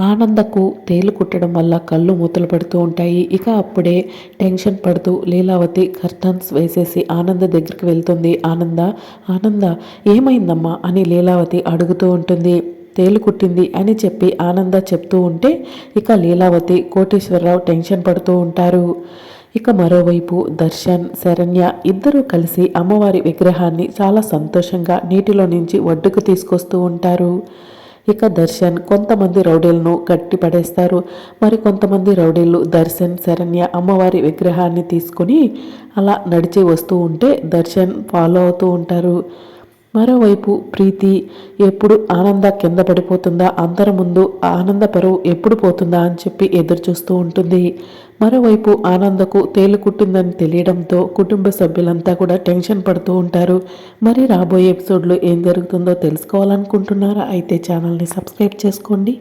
ఆనందకు తేలు కుట్టడం వల్ల కళ్ళు మూతలు పడుతూ ఉంటాయి. ఇక అప్పుడే టెన్షన్ పడుతూ లీలావతి కర్టన్స్ వేసేసి ఆనంద దగ్గరికి వెళ్తుంది. ఆనంద ఆనంద ఏమైందమ్మా? అని లీలావతి అడుగుతూ ఉంటుంది. తేలు కుట్టింది అని చెప్పి ఆనంద చెప్తూ ఉంటే ఇక లీలావతి కోటేశ్వరరావు టెన్షన్ పడుతూ ఉంటారు. ఇక మరోవైపు దర్శన్ శరణ్య ఇద్దరూ కలిసి అమ్మవారి విగ్రహాన్ని చాలా సంతోషంగా నీటిలో నుంచి ఒడ్డుకు తీసుకొస్తూ ఉంటారు. ఇక దర్శన్ కొంతమంది రౌడీలను కట్టి పడేస్తారు. మరి కొంతమంది రౌడీలు దర్శన్ శరణ్య అమ్మవారి విగ్రహాన్ని తీసుకుని అలా నడిచి వస్తూ ఉంటే దర్శన్ ఫాలో అవుతూ ఉంటారు. మరోవైపు ప్రీతి ఎప్పుడు ఆనంద కింద పడిపోతుందా? అందరి ముందు ఆనంద పరువు ఎప్పుడు పోతుందా అని చెప్పి ఎదురు చూస్తూ ఉంటుంది. మరోవైపు ఆనందకు తేలు కుట్టిందని తెలియడంతో కుటుంబ సభ్యులంతా కూడా టెన్షన్ పడుతూ ఉంటారు. మరి రాబోయే ఎపిసోడ్లో ఏం జరుగుతుందో తెలుసుకోవాలనుకుంటున్నారా? అయితే ఛానల్ని సబ్స్క్రైబ్ చేసుకోండి.